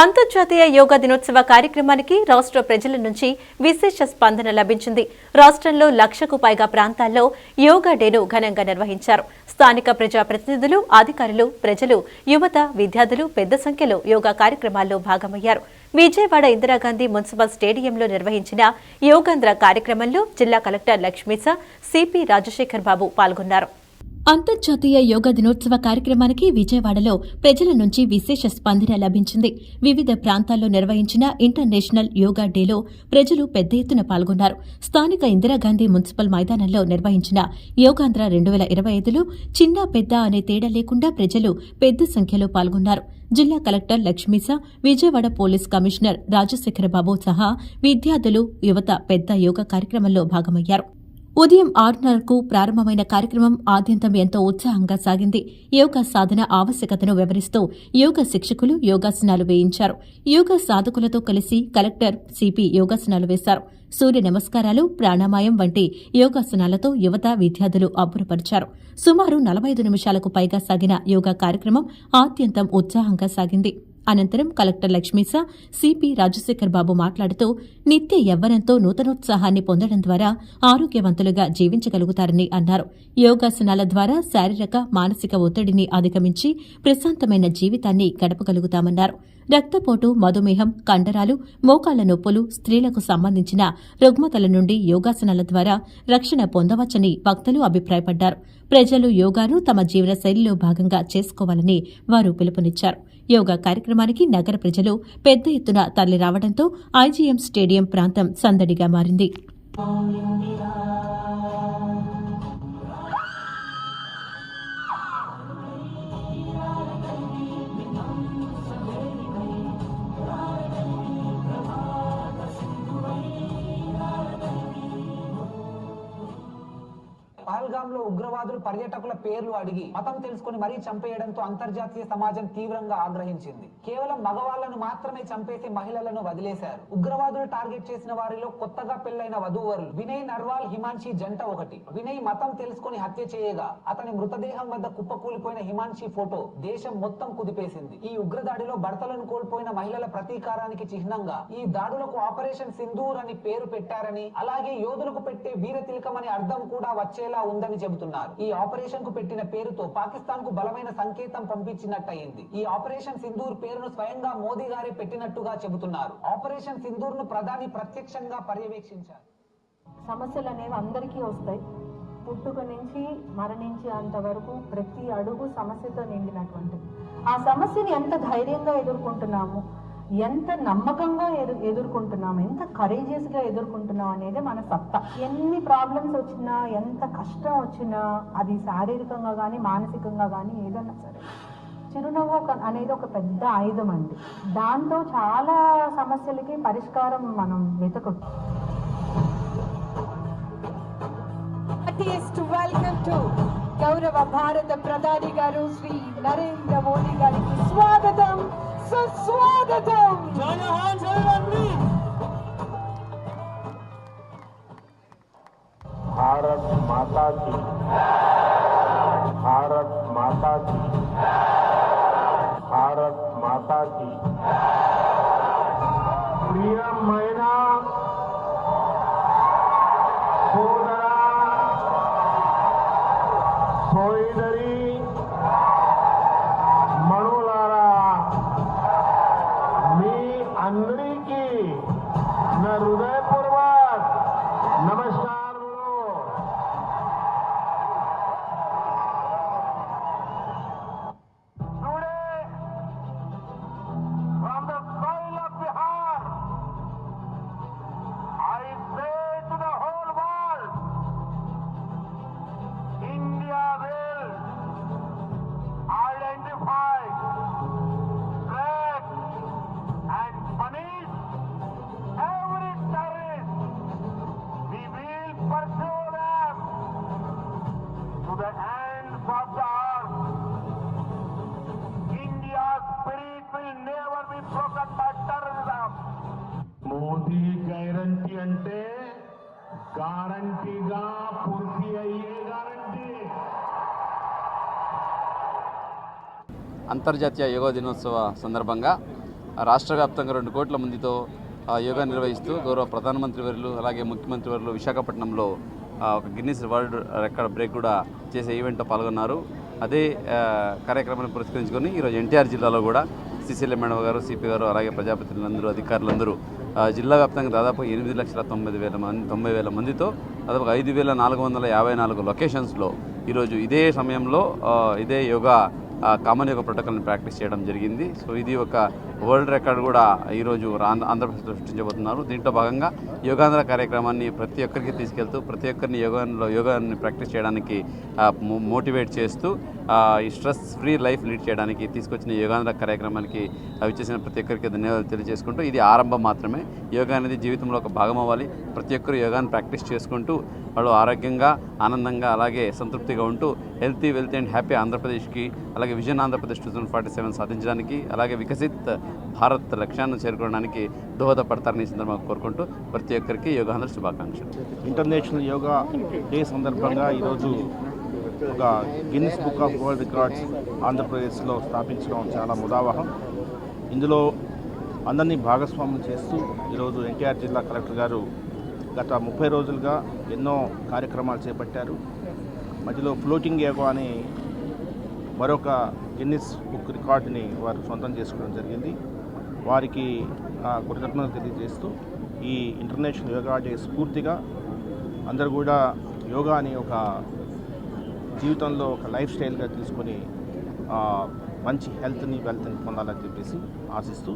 అంతర్జాతీయ యోగా దినోత్సవ కార్యక్రమానికి రాష్ట్ర ప్రజల నుంచి విశేష స్పందన లభించింది. రాష్ట్రంలో లక్షకు పైగా ప్రాంతాల్లో యోగా డేను ఘనంగా నిర్వహించారు. స్థానిక ప్రజాప్రతినిధులు అధికారులు ప్రజలు యువత విద్యార్థులు పెద్ద సంఖ్యలో యోగా కార్యక్రమాల్లో భాగమయ్యారు. విజయవాడ ఇందిరాగాంధీ మున్సిపల్ స్టేడియంలో నిర్వహించిన యోగాంధ్ర కార్యక్రమంలో జిల్లా కలెక్టర్ లక్ష్మీస సిపి రాజశేఖర్ బాబు పాల్గొన్నారు. అంతర్జాతీయ యోగా దినోత్సవ కార్యక్రమానికి విజయవాడలో ప్రజల నుంచి విశేష స్పందన లభించింది. వివిధ ప్రాంతాల్లో నిర్వహించిన ఇంటర్నేషనల్ యోగా డేలో ప్రజలు పెద్ద ఎత్తున పాల్గొన్నారు. స్థానిక ఇందిరాగాంధీ మున్సిపల్ మైదానంలో నిర్వహించిన యోగాంధ్ర రెండు వేల ఇరవై ఐదులో చిన్న పెద్ద అనే తేడా లేకుండా ప్రజలు పెద్ద సంఖ్యలో పాల్గొన్నారు. జిల్లా collector Lakshmisha Vijayawada police commissioner Rajasekhara Babu సహా విద్యార్థులు యువత పెద్ద యోగా కార్యక్రమంలో భాగమయ్యారు. ఉదయం ఆరున్నరకు ప్రారంభమైన కార్యక్రమం ఆద్యంతం ఎంతో ఉత్సాహంగా సాగింది. యోగా సాధన ఆవశ్యకతను వివరిస్తూ యోగా శిక్షకులు యోగాసనాలు వేయించారు. యోగా సాధకులతో కలిసి కలెక్టర్ సిపి యోగాసనాలు వేశారు. సూర్య నమస్కారాలు ప్రాణామాయం వంటి యోగాసనాలతో యువత విద్యార్థులు అబ్బురపరిచారు. సుమారు నలభై ఐదు నిమిషాలకు పైగా సాగిన యోగా కార్యక్రమం ఆద్యంతం ఉత్సాహంగా సాగింది. అనంతరం కలెక్టర్ లక్ష్మీస సిపి రాజశేఖర్ బాబు మాట్లాడుతూ నిత్య యవ్వనంతో నూతనోత్సాహాన్ని పొందడం ద్వారా ఆరోగ్యవంతులుగా జీవించగలుగుతారని అన్నారు. యోగాసనాల ద్వారా శారీరక మానసిక ఒత్తిడిని అధిగమించి ప్రశాంతమైన జీవితాన్ని గడపగలుగుతామన్నారు. రక్తపోటు మధుమేహం కండరాలు మోకాళ్ళ నొప్పులు స్త్రీలకు సంబంధించిన రుగ్మతల నుండి యోగాసనాల ద్వారా రక్షణ పొందవచ్చని వక్తలు అభిప్రాయపడ్డారు. ప్రజలు యోగాను తమ జీవన శైలిలో భాగంగా చేసుకోవాలని వారు పిలుపునిచ్చారు. యోగా కార్యక్రమానికి నగర ప్రజలు పెద్ద ఎత్తున తరలి రావడంతో ఐజీఎం స్టేడియం ప్రాంతం సందడిగా మారింది. పహల్గామ్లో ఉగ్రవాదులు పర్యాటకుల పేర్లు అడిగి మతం తెలుసుకుని మరీ చంపేయడంతో అంతర్జాతీయ సమాజం తీవ్రంగా ఆగ్రహించింది. కేవలం మగవాళ్ళను మాత్రమే చంపేసి మహిళలను వదిలేశారు. ఉగ్రవాదులు టార్గెట్ చేసిన వారిలో కొత్తగా పెళ్ళైన వధూవరులు వినయ్ నర్వాల్ హిమాన్షి జంట ఒకటి. వినయ్ మతం తెలుసుకుని హత్య చేయగా అతని మృతదేహం వద్ద కుప్పకూలిపోయిన హిమాన్షి ఫోటో దేశం మొత్తం కుదిపేసింది. ఈ ఉగ్రదాడిలో భర్తలను కోల్పోయిన మహిళల ప్రతీకారానికి చిహ్నంగా ఈ దాడులకు ఆపరేషన్ సింధూర్ అని పేరు పెట్టారని అలాగే యోధులకు పెట్టే వీర తిలకం అనే అర్థం కూడా వచ్చేలా ఉందని చెబుతున్నారు. ఈ ఆపరేషన్కు పెట్టిన పేరుతో పాకిస్తాన్కు బలమైన సంకేతం పంపించినట్టయింది. ఈ ఆపరేషన్ సింధూర్ పేరును స్వయంగా మోదీ గారే పెట్టినట్టుగా చెబుతున్నారు. ఆపరేషన్ సింధూర్ను ప్రధాని ప్రత్యక్షంగా పర్యవేక్షించారు. సమస్యలు అనేవి అందరికీ వస్తాయి. పుట్టుక నుంచి మరణించే అంతవరకు ప్రతి అడుగు సమస్యతో నిండినటువంటిది. ఆ సమస్యని ఎంత ధైర్యంగా ఎదుర్కొంటున్నాము? ఎంత నమ్మకంగా ఎదు ఎదుర్కొంటున్నాం ఎంత కరేజియస్గా ఎదుర్కొంటున్నాం అనేది మన సత్తా. ఎన్ని ప్రాబ్లమ్స్ వచ్చినా ఎంత కష్టం వచ్చినా అది శారీరకంగా కానీ మానసికంగా కానీ ఏదైనా సరే. చిరునవ్వు ఒక అనేది ఒక పెద్ద ఆయుధం అండి. దాంతో చాలా సమస్యలకి పరిష్కారం మనం వెతకచ్చు హార్టియెస్ట్ వెల్కమ్ టు గౌరవ భారత ప్రధాని గారు శ్రీ నరేంద్ర మోదీ గారికి స్వాగతం సుస్వాగతం भारत माता की भारत माता की भारत माता की प्रिय महिला అందరికీ నా హృదయపూర్వక్ to the ends of the earth. India's spirit will never be broken by terrorism. Modi guarantee అంటే గ్యారంటీగా పూర్తి అయ్యే గ్యారంటీ అంతర్జాతీయ యోగా దినోత్సవ సందర్భంగా రాష్ట్ర వ్యాప్తంగా రెండు కోట్ల మందితో ఆ, యోగా నిర్వహిస్తూ గౌరవ ప్రధానమంత్రి వర్యులు అలాగే ముఖ్యమంత్రి వర్యులు విశాఖపట్నంలో ఒక గిన్నిస్ వరల్డ్ రికార్డ్ బ్రేక్ కూడా చేసే ఈవెంట్లో పాల్గొన్నారు. అదే కార్యక్రమాన్ని పురస్కరించుకొని ఈరోజు ఎన్టీఆర్ జిల్లాలో కూడా సిసిఎల్ మేడం గారు సిపి గారు అలాగే ప్రజాప్రతినిధులందరూ అధికారులందరూ జిల్లా వ్యాప్తంగా దాదాపు ఎనిమిది లక్షల తొమ్మిది వేల మంది తొంభై వేల మందితో దాదాపు ఐదు వేల నాలుగు వందల యాభై నాలుగు లొకేషన్స్లో ఈరోజు ఇదే సమయంలో ఇదే యోగా కామన్ యోగా ప్రోటోకాల్ని ప్రాక్టీస్ చేయడం జరిగింది. సో ఇది ఒక వరల్డ్ రికార్డ్ కూడా ఈరోజు రా- సృష్టించబోతున్నారు. దీంట్లో భాగంగా యోగాంధ్ర కార్యక్రమాన్ని ప్రతి ఒక్కరికి తీసుకెళ్తూ ప్రతి ఒక్కరిని యోగాలో యోగాన్ని ప్రాక్టీస్ చేయడానికి మోటివేట్ చేస్తూ ఈ స్ట్రెస్ ఫ్రీ లైఫ్ లీడ్ చేయడానికి తీసుకొచ్చిన యోగాంధ్ర కార్యక్రమానికి అవి చేసిన ప్రతి ఒక్కరికి ధన్యవాదాలు తెలియజేసుకుంటూ ఇది ఆరంభం మాత్రమే. యోగా అనేది జీవితంలో ఒక భాగం అవ్వాలి. ప్రతి ఒక్కరు యోగాన్ని ప్రాక్టీస్ చేసుకుంటూ వాళ్ళు ఆరోగ్యంగా ఆనందంగా అలాగే సంతృప్తిగా ఉంటూ హెల్తీ వెల్తీ అండ్ హ్యాపీ ఆంధ్రప్రదేశ్కి అలాగే vision Andhra Pradesh two thousand forty seven సాధించడానికి అలాగే వికసిత్ భారత్ లక్ష్యాన్ని చేరుకోవడానికి దోహదపడతారని ఈ సందర్భంగా కోరుకుంటూ ప్రతి ఒక్కరికి యోగాంధ్ర శుభాకాంక్షలు. ఇంటర్నేషనల్ యోగా డే సందర్భంగా ఈరోజు ఒక Guinness book of world records ఆంధ్రప్రదేశ్లో స్థాపించడం చాలా ముదావహం. ఇందులో అందరినీ భాగస్వామ్యం చేస్తూ ఈరోజు ఎన్టీఆర్ జిల్లా కలెక్టర్ గారు గత ముప్పై రోజులుగా ఎన్నో కార్యక్రమాలు చేపట్టారు. మధ్యలో ఫ్లోటింగ్ యోగా అని మరొక గిన్నిస్ బుక్ రికార్డుని వారు సొంతం చేసుకోవడం జరిగింది. వారికి కృతజ్ఞతలు తెలియజేస్తూ ఈ ఇంటర్నేషనల్ యోగా డే స్ఫూర్తిగా అందరు కూడా యోగాని ఒక జీవితంలో ఒక లైఫ్ స్టైల్గా తీసుకొని మంచి హెల్త్ని వెల్త్ని పొందాలని చెప్పేసి ఆశిస్తూ